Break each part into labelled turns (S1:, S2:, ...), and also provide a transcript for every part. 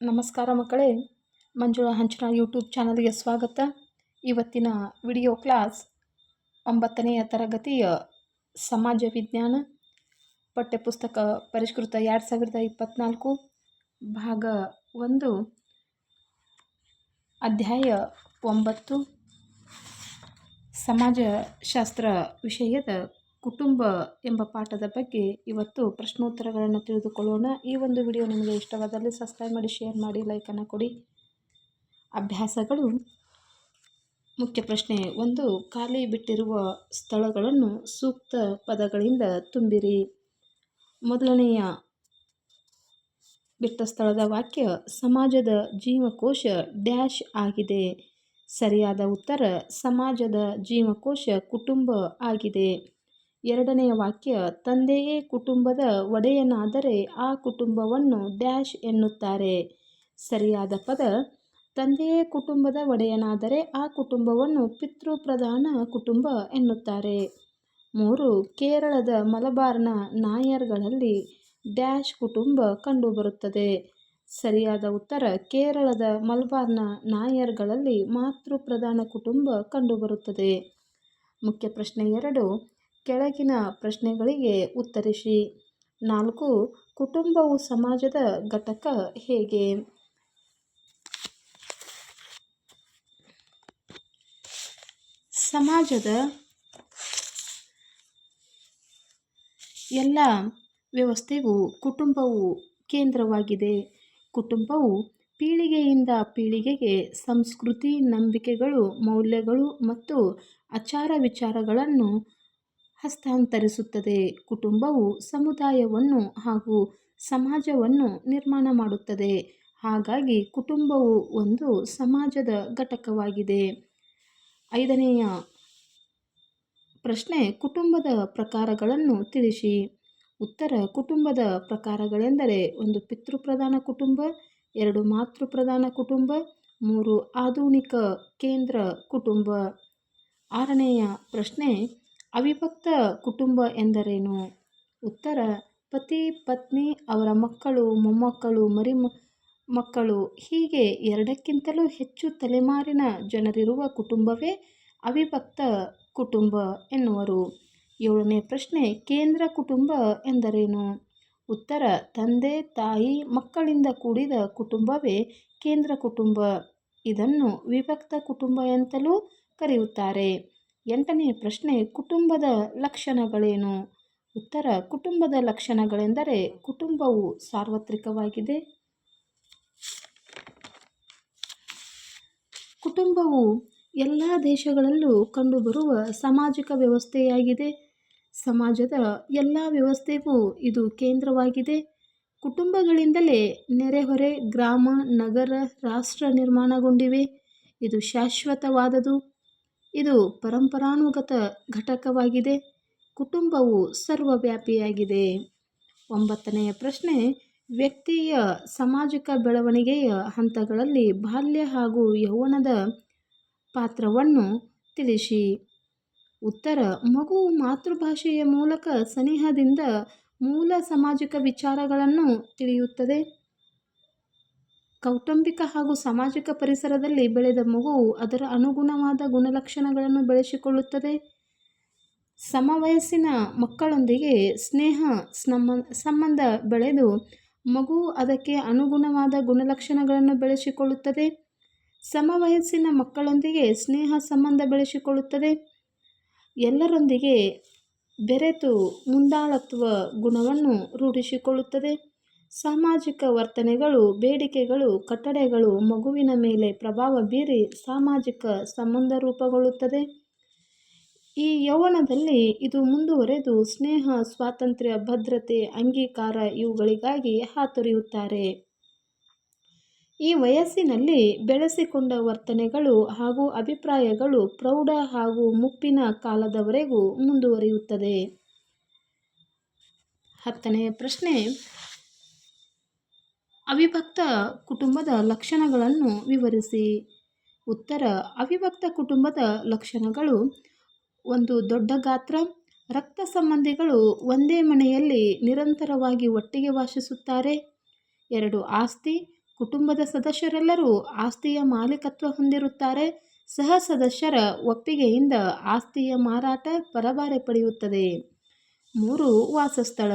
S1: ನಮಸ್ಕಾರ ಮಕ್ಕಳೇ. ಮಂಜುಳಾ ಹಂಚನ ಯೂಟ್ಯೂಬ್ ಚಾನಲ್ಗೆ ಸ್ವಾಗತ. ಇವತ್ತಿನ ವಿಡಿಯೋ ಕ್ಲಾಸ್ ಒಂಬತ್ತನೆಯ ತರಗತಿಯ ಸಮಾಜ ವಿಜ್ಞಾನ ಪಠ್ಯಪುಸ್ತಕ ಪರಿಷ್ಕೃತ ಎರಡು ಸಾವಿರದ ಇಪ್ಪತ್ತ್ನಾಲ್ಕು ಭಾಗ ಒಂದು, ಅಧ್ಯಾಯ ಒಂಬತ್ತು, ಸಮಾಜಶಾಸ್ತ್ರ ವಿಷಯದ ಕುಟುಂಬ ಎಂಬ ಪಾಠದ ಬಗ್ಗೆ ಇವತ್ತು ಪ್ರಶ್ನೋತ್ತರಗಳನ್ನು ತಿಳಿದುಕೊಳ್ಳೋಣ. ಈ ಒಂದು ವಿಡಿಯೋ ನಿಮಗೆ ಇಷ್ಟವಾದಲ್ಲಿ ಸಬ್ಸ್ಕ್ರೈಬ್ ಮಾಡಿ ಶೇರ್ ಮಾಡಿ ಲೈಕನ್ನು ಕೊಡಿ. ಅಭ್ಯಾಸಗಳು ಮುಖ್ಯ ಪ್ರಶ್ನೆ. ಒಂದು, ಖಾಲಿ ಬಿಟ್ಟಿರುವ ಸ್ಥಳಗಳನ್ನು ಸೂಕ್ತ ಪದಗಳಿಂದ ತುಂಬಿರಿ. ಮೊದಲನೆಯ ಬಿಟ್ಟ ಸ್ಥಳದ ವಾಕ್ಯ, ಸಮಾಜದ ಜೀವಕೋಶ ಡ್ಯಾಶ್ ಆಗಿದೆ. ಸರಿಯಾದ ಉತ್ತರ, ಸಮಾಜದ ಜೀವಕೋಶ ಕುಟುಂಬ ಆಗಿದೆ. ಎರಡನೆಯ ವಾಕ್ಯ, ತಂದೆಯೇ ಕುಟುಂಬದ ಒಡೆಯನಾದರೆ ಆ ಕುಟುಂಬವನ್ನು ಡ್ಯಾಶ್ ಎನ್ನುತ್ತಾರೆ. ಸರಿಯಾದ ಪದ, ತಂದೆಯೇ ಕುಟುಂಬದ ಒಡೆಯನಾದರೆ ಆ ಕುಟುಂಬವನ್ನು ಪಿತೃಪ್ರಧಾನ ಕುಟುಂಬ ಎನ್ನುತ್ತಾರೆ. ಮೂರು, ಕೇರಳದ ಮಲಬಾರ್ನ ನಾಯರ್ಗಳಲ್ಲಿ ಡ್ಯಾಶ್ ಕುಟುಂಬ ಕಂಡುಬರುತ್ತದೆ. ಸರಿಯಾದ ಉತ್ತರ, ಕೇರಳದ ಮಲಬಾರ್ನ ನಾಯರ್ಗಳಲ್ಲಿ ಮಾತೃಪ್ರಧಾನ ಕುಟುಂಬ ಕಂಡುಬರುತ್ತದೆ. ಮುಖ್ಯ ಪ್ರಶ್ನೆ ಎರಡು ಕೆಳಗಿನ ಪ್ರಶ್ನೆಗಳಿಗೆ ಉತ್ತರಿಸಿ. ನಾಲ್ಕು, ಕುಟುಂಬವು ಸಮಾಜದ ಘಟಕ ಹೇಗೆ? ಸಮಾಜದ ಎಲ್ಲ ವ್ಯವಸ್ಥೆಗೂ ಕುಟುಂಬವು ಕೇಂದ್ರವಾಗಿದೆ. ಕುಟುಂಬವು ಪೀಳಿಗೆಯಿಂದ ಪೀಳಿಗೆಗೆ ಸಂಸ್ಕೃತಿ, ನಂಬಿಕೆಗಳು, ಮೌಲ್ಯಗಳು ಮತ್ತು ಆಚಾರ ವಿಚಾರಗಳನ್ನು ಹಸ್ತಾಂತರಿಸುತ್ತದೆ. ಕುಟುಂಬವು ಸಮುದಾಯವನ್ನು ಹಾಗೂ ಸಮಾಜವನ್ನು ನಿರ್ಮಾಣ ಮಾಡುತ್ತದೆ. ಹಾಗಾಗಿ ಕುಟುಂಬವು ಒಂದು ಸಮಾಜದ ಘಟಕವಾಗಿದೆ. ಐದನೆಯ ಪ್ರಶ್ನೆ, ಕುಟುಂಬದ ಪ್ರಕಾರಗಳನ್ನು ತಿಳಿಸಿ. ಉತ್ತರ, ಕುಟುಂಬದ ಪ್ರಕಾರಗಳೆಂದರೆ ಒಂದು ಪಿತೃಪ್ರಧಾನ ಕುಟುಂಬ, ಎರಡು ಮಾತೃಪ್ರಧಾನ ಕುಟುಂಬ, ಮೂರು ಆಧುನಿಕ ಕೇಂದ್ರ ಕುಟುಂಬ. ಆರನೆಯ ಪ್ರಶ್ನೆ ಅವಿಭಕ್ತ ಕುಟುಂಬ ಎಂದರೇನು? ಉತ್ತರ, ಪತಿ, ಪತ್ನಿ, ಅವರ ಮಕ್ಕಳು, ಮೊಮ್ಮಕ್ಕಳು, ಮರಿ ಮಕ್ಕಳು. ಹೀಗೆ ಎರಡಕ್ಕಿಂತಲೂ ಹೆಚ್ಚು ತಲೆಮಾರಿನ ಜನರಿರುವ ಕುಟುಂಬವೇ ಅವಿಭಕ್ತ ಕುಟುಂಬ ಎನ್ನುವರು. ಏಳನೇ ಪ್ರಶ್ನೆ, ಕೇಂದ್ರ ಕುಟುಂಬ ಎಂದರೇನು? ಉತ್ತರ, ತಂದೆ, ತಾಯಿ, ಮಕ್ಕಳಿಂದ ಕೂಡಿದ ಕುಟುಂಬವೇ ಕೇಂದ್ರ ಕುಟುಂಬ. ಇದನ್ನು ವಿಭಕ್ತ ಕುಟುಂಬ ಎಂತಲೂ ಕರೆಯುತ್ತಾರೆ. ಎಂಟನೇ ಪ್ರಶ್ನೆ, ಕುಟುಂಬದ ಲಕ್ಷಣಗಳೇನು? ಉತ್ತರ, ಕುಟುಂಬದ ಲಕ್ಷಣಗಳೆಂದರೆ ಕುಟುಂಬವು ಸಾರ್ವತ್ರಿಕವಾಗಿದೆ. ಕುಟುಂಬವು ಎಲ್ಲ ದೇಶಗಳಲ್ಲೂ ಕಂಡುಬರುವ ಸಾಮಾಜಿಕ ವ್ಯವಸ್ಥೆಯಾಗಿದೆ. ಸಮಾಜದ ಎಲ್ಲ ವ್ಯವಸ್ಥೆಗೂ ಇದು ಕೇಂದ್ರವಾಗಿದೆ. ಕುಟುಂಬಗಳಿಂದಲೇ ನೆರೆಹೊರೆ ಗ್ರಾಮ, ನಗರ, ರಾಷ್ಟ್ರ ನಿರ್ಮಾಣಗೊಂಡಿವೆ. ಇದು ಶಾಶ್ವತವಾದದು. ಇದು ಪರಂಪರಾನುಗತ ಘಟಕವಾಗಿದೆ. ಕುಟುಂಬವು ಸರ್ವವ್ಯಾಪಿಯಾಗಿದೆ. ಒಂಬತ್ತನೆಯ ಪ್ರಶ್ನೆ, ವ್ಯಕ್ತಿಯ ಸಾಮಾಜಿಕ ಬೆಳವಣಿಗೆಯ ಹಂತಗಳಲ್ಲಿ ಬಾಲ್ಯ ಹಾಗೂ ಯೌವನದ ಪಾತ್ರವನ್ನು ತಿಳಿಸಿ. ಉತ್ತರ, ಮಗು ಮಾತೃಭಾಷೆಯ ಮೂಲಕ ಸನಿಹದಿಂದ ಮೂಲ ಸಾಮಾಜಿಕ ವಿಚಾರಗಳನ್ನು ತಿಳಿಯುತ್ತದೆ. ಕೌಟುಂಬಿಕ ಹಾಗೂ ಸಾಮಾಜಿಕ ಪರಿಸರದಲ್ಲಿ ಬೆಳೆದ ಮಗುವು ಅದರ ಅನುಗುಣವಾದ ಗುಣಲಕ್ಷಣಗಳನ್ನು ಬೆಳೆಸಿಕೊಳ್ಳುತ್ತದೆ. ಸಮವಯಸ್ಸಿನ ಮಕ್ಕಳೊಂದಿಗೆ ಸ್ನೇಹ ಸಂಬಂಧ ಬೆಳೆದು ಮಗು ಅದಕ್ಕೆ ಅನುಗುಣವಾದ ಗುಣಲಕ್ಷಣಗಳನ್ನು ಬೆಳೆಸಿಕೊಳ್ಳುತ್ತದೆ. ಸಮವಯಸ್ಸಿನ ಮಕ್ಕಳೊಂದಿಗೆ ಸ್ನೇಹ ಸಂಬಂಧ ಬೆಳೆಸಿಕೊಳ್ಳುತ್ತದೆ. ಎಲ್ಲರೊಂದಿಗೆ ಬೆರೆತು ಮುಂದಾಳತ್ವ ಗುಣವನ್ನು ರೂಢಿಸಿಕೊಳ್ಳುತ್ತದೆ. ಸಾಮಾಜಿಕ ವರ್ತನೆಗಳು, ಬೇಡಿಕೆಗಳು ಕಟ್ಟಳೆಗಳು ಮಗುವಿನ ಮೇಲೆ ಪ್ರಭಾವ ಬೀರಿ ಸಾಮಾಜಿಕ ಸಂಬಂಧ ರೂಪುಗೊಳ್ಳುತ್ತದೆ. ಈ ಯೌವನದಲ್ಲಿ ಇದು ಮುಂದುವರೆದು ಸ್ನೇಹ, ಸ್ವಾತಂತ್ರ್ಯ, ಭದ್ರತೆ, ಅಂಗೀಕಾರ ಇವುಗಳಿಗಾಗಿ ಹಾತೊರೆಯುತ್ತಾರೆ. ಈ ವಯಸ್ಸಿನಲ್ಲಿ ಬೆಳೆಸಿಕೊಂಡ ವರ್ತನೆಗಳು ಹಾಗೂ ಅಭಿಪ್ರಾಯಗಳು ಪ್ರೌಢ ಹಾಗೂ ಮುಪ್ಪಿನ ಕಾಲದವರೆಗೂ ಮುಂದುವರಿಯುತ್ತದೆ. ಹತ್ತನೆಯ ಪ್ರಶ್ನೆ ಅವಿಭಕ್ತ ಕುಟುಂಬದ ಲಕ್ಷಣಗಳನ್ನು ವಿವರಿಸಿ. ಉತ್ತರ, ಅವಿಭಕ್ತ ಕುಟುಂಬದ ಲಕ್ಷಣಗಳು ಒಂದು ದೊಡ್ಡ ಗಾತ್ರ, ರಕ್ತ ಸಂಬಂಧಿಗಳು ಒಂದೇ ಮನೆಯಲ್ಲಿ ನಿರಂತರವಾಗಿ ಒಟ್ಟಿಗೆ ವಾಸಿಸುತ್ತಾರೆ. ಎರಡು, ಆಸ್ತಿ, ಕುಟುಂಬದ ಸದಸ್ಯರೆಲ್ಲರೂ ಆಸ್ತಿಯ ಮಾಲೀಕತ್ವ ಹೊಂದಿರುತ್ತಾರೆ. ಸಹ ಸದಸ್ಯರ ಒಪ್ಪಿಗೆಯಿಂದ ಆಸ್ತಿಯ ಮಾರಾಟ ಪರಭಾರೆ ಪಡೆಯುತ್ತದೆ. ಮೂರು, ವಾಸಸ್ಥಳ.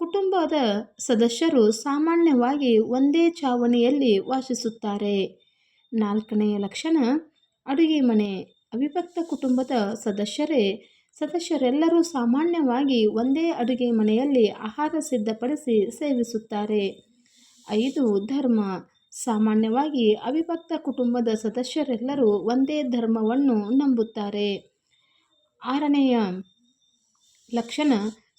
S1: ಕುಟುಂಬದ ಸದಸ್ಯರು ಸಾಮಾನ್ಯವಾಗಿ ಒಂದೇ ಛಾವಣಿಯಲ್ಲಿ ವಾಸಿಸುತ್ತಾರೆ. ನಾಲ್ಕನೆಯ ಲಕ್ಷಣ, ಅಡುಗೆ ಮನೆ. ಅವಿಭಕ್ತ ಕುಟುಂಬದ ಸದಸ್ಯರೇ, ಸದಸ್ಯರೆಲ್ಲರೂ ಸಾಮಾನ್ಯವಾಗಿ ಒಂದೇ ಅಡುಗೆ ಮನೆಯಲ್ಲಿ ಆಹಾರ ಸಿದ್ಧಪಡಿಸಿ ಸೇವಿಸುತ್ತಾರೆ. ಐದು, ಧರ್ಮ. ಸಾಮಾನ್ಯವಾಗಿ ಅವಿಭಕ್ತ ಕುಟುಂಬದ ಸದಸ್ಯರೆಲ್ಲರೂ ಒಂದೇ ಧರ್ಮವನ್ನು ನಂಬುತ್ತಾರೆ. ಆರನೆಯ ಲಕ್ಷಣ,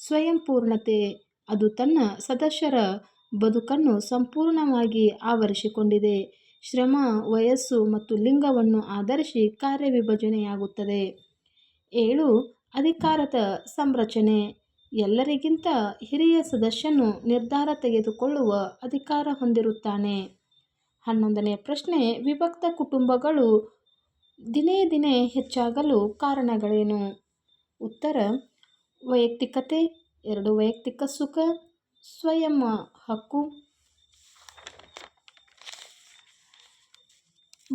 S1: ಸ್ವಯಂಪೂರ್ಣತೆ. ಅದು ತನ್ನ ಸದಸ್ಯರ ಬದುಕನ್ನು ಸಂಪೂರ್ಣವಾಗಿ ಆವರಿಸಿಕೊಂಡಿದೆ. ಶ್ರಮ, ವಯಸ್ಸು ಮತ್ತು ಲಿಂಗವನ್ನು ಆಧರಿಸಿ ಕಾರ್ಯವಿಭಜನೆಯಾಗುತ್ತದೆ. ಏಳು, ಅಧಿಕಾರದ ಸಂರಚನೆ. ಎಲ್ಲರಿಗಿಂತ ಹಿರಿಯ ಸದಸ್ಯನು ನಿರ್ಧಾರ ತೆಗೆದುಕೊಳ್ಳುವ ಅಧಿಕಾರ ಹೊಂದಿರುತ್ತಾನೆ. ಹನ್ನೊಂದನೇ ಪ್ರಶ್ನೆ, ವಿಭಕ್ತ ಕುಟುಂಬಗಳು ದಿನೇ ದಿನೇ ಹೆಚ್ಚಾಗಲು ಕಾರಣಗಳೇನು? ಉತ್ತರ, ವೈಯಕ್ತಿಕತೆ ಎರಡು ವೈಯಕ್ತಿಕ ಸುಖ, ಸ್ವಯಂ ಹಕ್ಕು.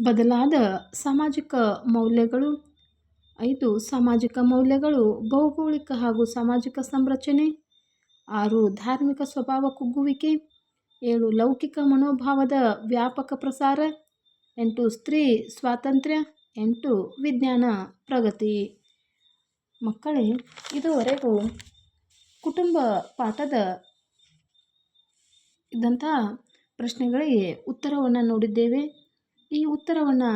S1: ಬದಲಾದ ಸಾಮಾಜಿಕ ಮೌಲ್ಯಗಳು. ಐದು ಸಾಮಾಜಿಕ ಮೌಲ್ಯಗಳು, ಭೌಗೋಳಿಕ ಹಾಗೂ ಸಾಮಾಜಿಕ ಸಂರಚನೆ. ಆರು ಧಾರ್ಮಿಕ ಸ್ವಭಾವ ಕುಗ್ಗುವಿಕೆ. ಏಳು ಲೌಕಿಕ ಮನೋಭಾವದ ವ್ಯಾಪಕ ಪ್ರಸಾರ. ಎಂಟು ಸ್ತ್ರೀ ಸ್ವಾತಂತ್ರ್ಯ. ಎಂಟು ವಿಜ್ಞಾನ ಪ್ರಗತಿ. ಮಕ್ಕಳೇ, ಇದುವರೆಗೂ ಕುಟುಂಬ ಪಾಠದ ಇದ್ದಂಥ ಪ್ರಶ್ನೆಗಳಿಗೆ ಉತ್ತರವನ್ನು ನೋಡಿದ್ದೇವೆ. ಈ ಉತ್ತರವನ್ನು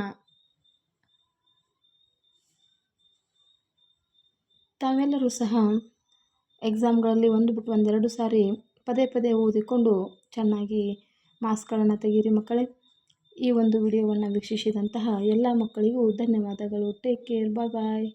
S1: ತಾವೆಲ್ಲರೂ ಸಹ ಎಕ್ಸಾಮ್ಗಳಲ್ಲಿ ಒಂದು ಬಿಟ್ಟು ಒಂದೆರಡು ಸಾರಿ ಪದೇ ಪದೇ ಓದಿಕೊಂಡು ಚೆನ್ನಾಗಿ ಮಾಸ್ಕ್ಗಳನ್ನು ತೆಗೀರಿ ಮಕ್ಕಳೇ. ಈ ಒಂದು ವಿಡಿಯೋವನ್ನು ವೀಕ್ಷಿಸಿದಂತಹ ಎಲ್ಲ ಮಕ್ಕಳಿಗೂ ಧನ್ಯವಾದಗಳು. ಟೇಕ್ ಕೇರ್ ಬಾಯ್ ಬಾಯ್